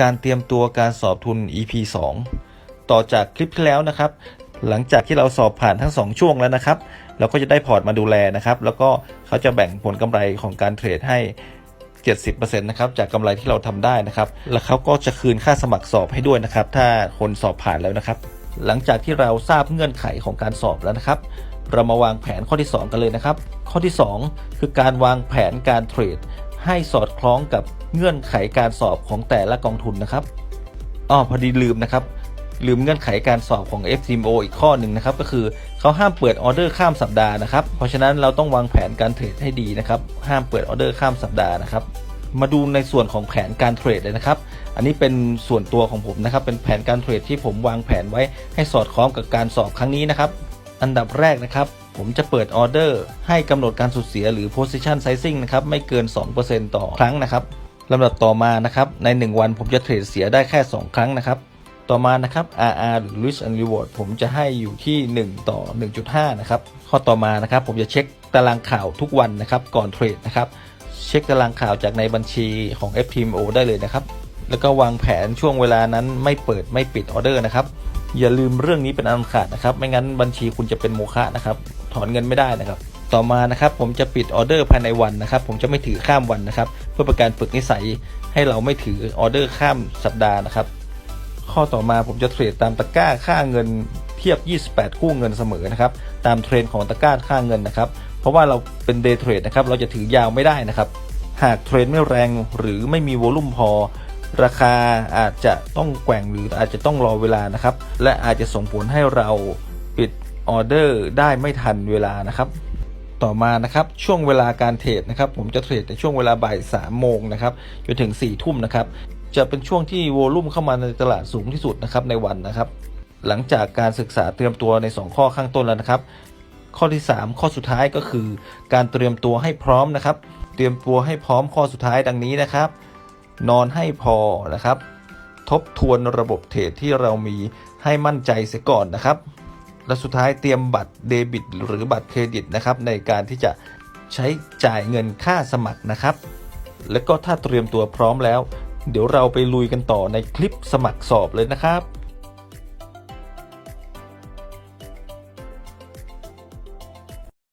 การเตรียมตัวการสอบทุน EP 2 ต่อจากคลิปที่แล้วนะครับ หลังจากที่เราสอบผ่านทั้ง 2 ช่วงแล้วนะครับ เราก็จะได้พอร์ตมาดูแลนะครับ แล้วก็เขาจะแบ่งผลกำไรของการเทรดให้ 70%นะครับจากกำไรที่เราทำได้นะครับ แล้วเขาก็จะคืนค่าสมัครสอบให้ด้วยนะครับ ถ้าคนสอบผ่านแล้วนะครับ หลังจากที่เราทราบเงื่อนไขของการสอบแล้วนะครับ เรามาวางแผนข้อที่ 2 กันเลยนะครับ ข้อที่ 2 คือการวางแผนการเทรด ให้สอดคล้องกับเงื่อนไขการสอบของแต่ละกองทุนนะครับอ้อพอดีลืมนะครับ ลืมเงื่อนไขการสอบของ FCMO อีกข้อหนึ่งนะครับ ก็คือเขาห้ามเปิดออเดอร์ข้ามสัปดาห์นะครับ เพราะฉะนั้นเราต้องวางแผนการเทรดให้ดีนะครับ ห้ามเปิดออเดอร์ข้ามสัปดาห์นะครับ มาดูในส่วนของแผนการเทรดเลยนะครับ อันนี้เป็นส่วนตัวของผมนะครับ เป็นแผนการเทรดที่ผมวางแผนไว้ให้สอดคล้องกับการสอบครั้งนี้นะครับ อันดับแรกนะครับ ผมจะเปิดออเดอร์ให้กำหนดการสูญเสียหรือ position sizing นะครับ ไม่เกิน 2%ต่อครั้งนะครับลำดับต่อมานะครับ ใน 1 วันผมจะเทรดเสียได้แค่ 2 ครั้งนะครับ ต่อมานะครับ RR หรือ risk and reward ผมจะให้อยู่ที่ 1 ต่อ 1.5 นะครับ ข้อต่อมานะครับ ผมจะเช็คตารางข่าวทุกวันนะครับ ก่อนเทรดนะครับ เช็คตารางข่าวจากในบัญชีของ FTMO ได้เลยนะครับ แล้วก็วางแผนช่วงเวลานั้นไม่เปิดไม่ปิดออเดอร์นะครับ อย่าลืมเรื่องนี้เป็นอันขาดนะครับ ไม่งั้นบัญชีคุณจะเป็นโมฆะนะครับ ถอนเงินไม่ได้นะครับ ต่อมานะครับ ผมจะปิดออเดอร์ภายในวันนะครับ ผมจะไม่ถือข้ามวันนะครับ เพื่อเป็นการฝึกนิสัยให้เราไม่ถือออเดอร์ข้ามสัปดาห์นะครับ ข้อต่อมาผมจะเทรดตามตะกร้าค่าเงินเทียบ 28 คู่เงินเสมอนะครับ ตามเทรนของตะกร้าค่าเงินนะครับ เพราะว่าเราเป็นเดย์เทรดนะครับ เราจะถือยาวไม่ได้นะครับ หากเทรนไม่แรงหรือไม่มีโวลุ่มพอ ราคาอาจจะต้องแกว่งหรืออาจจะต้องรอเวลานะครับ และอาจจะส่งผลให้เราปิดออเดอร์ได้ไม่ทันเวลานะครับ ต่อมานะครับช่วงเวลาการเทรดนะครับ ผมจะเทรดในช่วงเวลาบ่ายสามโมงนะครับจนถึง4ี่ทุ่มนะครับ จะเป็นช่วงที่โวลุ่มเข้ามาในตลาดสูงที่สุดนะครับในวันนะครับ หลังจากการศึกษาเตรียมตัวใน 2 ข้อข้างต้นแล้วนะครับ ข้อที่ 3 ข้อสุดท้ายก็คือ การเตรียมตัวให้พร้อมนะครับ เตรียมตัวให้พร้อมข้อสุดท้ายดังนี้นะครับ นอนให้พอนะครับ ทบทวนระบบเทรดที่เรามีให้มั่นใจเสียก่อนนะครับ และสุดท้ายเตรียมบัตรเดบิต หรือบัตรเครดิตนะครับในการที่จะใช้จ่ายเงินค่าสมัครนะครับ แล้วก็ถ้าเตรียมตัวพร้อมแล้ว เดี๋ยวเราไปลุยกันต่อในคลิปสมัครสอบเลยนะครับ